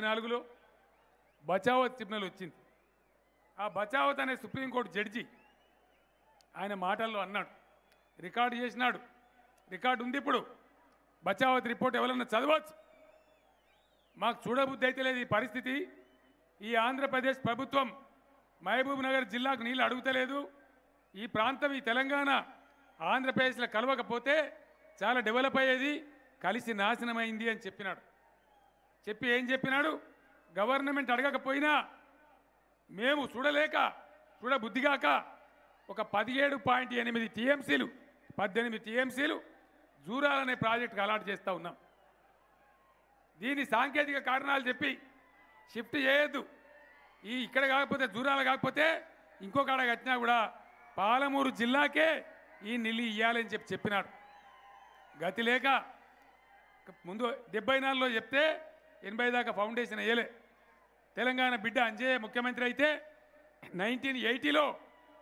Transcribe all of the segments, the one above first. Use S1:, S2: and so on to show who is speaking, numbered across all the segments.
S1: నాలుగులో బచావత్ సిగ్నల్ వచ్చింది. ఆ బచావత్ అనే సుప్రీంకోర్టు జడ్జి ఆయన మాటల్లో అన్నాడు. రికార్డు చేసినాడు. రికార్డు ఉంది ఇప్పుడు. బచావత్ రిపోర్ట్ ఎవరన్నా చదవచ్చు? మాకు చూడబుద్ధి అయితే లేదు ఈ పరిస్థితి. ఈ ఆంధ్రప్రదేశ్ ప్రభుత్వం మహబూబ్ నగర్ జిల్లాకు నీళ్ళు అడుగుతలేదు. ఈ ప్రాంతం ఈ తెలంగాణ ఆంధ్రప్రదేశ్లో కలవకపోతే చాలా డెవలప్ అయ్యేది కలిసి నాశనమైంది అని చెప్పినాడు. చెప్పి ఏం చెప్పినాడు? గవర్నమెంట్ అడగకపోయినా మేము చూడలేక చూడబుద్ధిగాక ఒక పదిహేడు పాయింట్ ఎనిమిది టీఎంసీలు పద్దెనిమిది టీఎంసీలు జూరాలనే ప్రాజెక్టుకు అలాట్ చేస్తూ ఉన్నాం. దీని సాంకేతిక కారణాలు చెప్పి షిఫ్ట్ చేయొద్దు. ఈ ఇక్కడ కాకపోతే జూరాల కాకపోతే ఇంకొక ఆడ కట్టినా కూడా పాలమూరు జిల్లాకే ఈ నిల్లి ఇవ్వాలని చెప్పి చెప్పినాడు. గతి లేక ముందు డెబ్బై నాలుగులో చెప్తే ఎనభై దాకా ఫౌండేషన్ వేయలే. తెలంగాణ బిడ్డ అంజయ్య ముఖ్యమంత్రి అయితే నైన్టీన్ ఎయిటీలో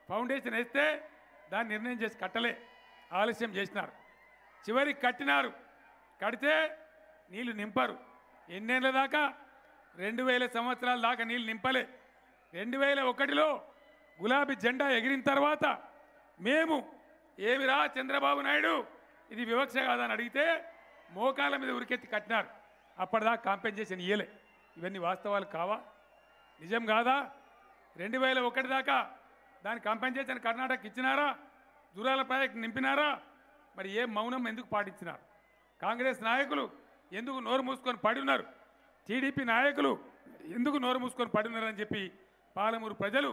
S1: ఫౌండేషన్ వేస్తే దాన్ని నిర్ణయం చేసి కట్టలే. ఆలస్యం చేసినారు. చివరికి కట్టినారు. కడితే నీళ్ళు నింపారు. ఎన్నేళ్ళ దాకా? రెండు వేల సంవత్సరాల దాకా నీళ్ళు నింపలే. రెండు వేల ఒకటిలో గులాబీ జెండా ఎగిరిన తర్వాత మేము ఏమిరా చంద్రబాబు నాయుడు ఇది వివక్ష కాదని అడిగితే మోకాల మీద ఉరికెత్తి కట్టినారు. అప్పటిదాకా కాంపెన్సేషన్ ఇయ్యలే. ఇవన్నీ వాస్తవాలు కావా? నిజం కాదా? రెండు వేల ఒకటి దాకా దాని కాంపెన్సేషన్ కర్ణాటక ఇచ్చినారా? జూరాల ప్రాజెక్ట్ నింపినారా? మరి ఏ మౌనం ఎందుకు పాటించినారు? కాంగ్రెస్ నాయకులు ఎందుకు నోరు మూసుకొని పడి ఉన్నారు టీడీపీ నాయకులు ఎందుకు నోరు మూసుకొని పడి ఉన్నారని చెప్పి పాలమూరు ప్రజలు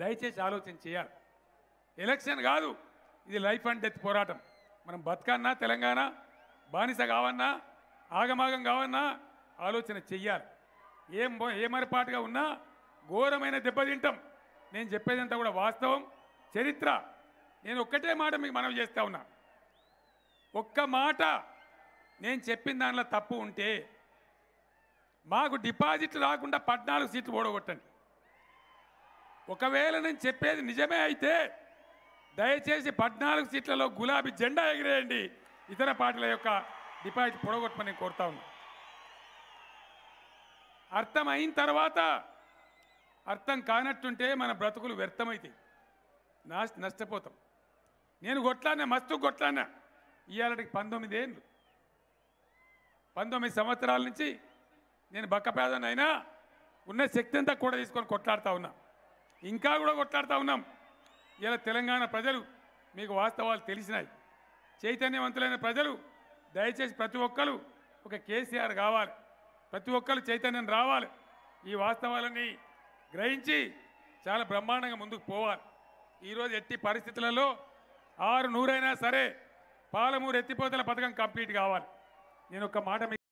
S1: దయచేసి ఆలోచన చేయాలి. ఎలక్షన్ కాదు ఇది లైఫ్ అండ్ డెత్ పోరాటం. మనం బతకన్నా తెలంగాణ బానిస కావన్నా ఆగమాగం కావన్నా ఆలోచన చెయ్యాలి. ఏం బో- ఏమరపాటుగా ఉన్నా ఘోరమైన దెబ్బతింటాం నేను చెప్పేదంతా కూడా వాస్తవం. చరిత్ర. నేను ఒక్కటే మాట మీకు మనవి చేస్తా ఉన్నా. ఒక్క మాట నేను చెప్పిన దానిలో తప్పు ఉంటే మాకు డిపాజిట్లు రాకుండా పద్నాలుగు సీట్లు ఓడగొట్టండి. ఒకవేళ నేను చెప్పేది నిజమే అయితే దయచేసి పద్నాలుగు సీట్లలో గులాబీ జెండా ఎగిరేయండి. ఇతర పార్టీల యొక్క డిపాజిట్ పొడగొట్టమని కోరుతా ఉన్నా. అర్థమైన తర్వాత అర్థం కానట్టుంటే మన బ్రతుకులు వ్యర్థమవుతాయి నా నష్టపోతాం. నేను కొట్లాడినా మస్తు కొట్లాడినా ఇవాళకి పంతొమ్మిది ఏళ్ళు. పంతొమ్మిది సంవత్సరాల నుంచి నేను బక్కపేదనైనా ఉన్న శక్తి అంతా కూడా తీసుకొని కొట్లాడుతూ ఉన్నా. ఇంకా కూడా కొట్లాడుతూ ఉన్నాం. ఇలా తెలంగాణ ప్రజలు మీకు వాస్తవాలు తెలిసినాయి. చైతన్యవంతులైన ప్రజలు దయచేసి ప్రతి ఒక్కరు ఒక కేసీఆర్ కావాలి. ప్రతి ఒక్కరు చైతన్యం రావాలి. ఈ వాస్తవాలని గ్రహించి చాలా బ్రహ్మాండంగా ముందుకు పోవాలి. ఈరోజు ఎట్టి పరిస్థితులలో ఆరు నూరైనా సరే పాలమూరు ఎత్తిపోతల పథకం కంప్లీట్ కావాలి. నేను ఒక మాట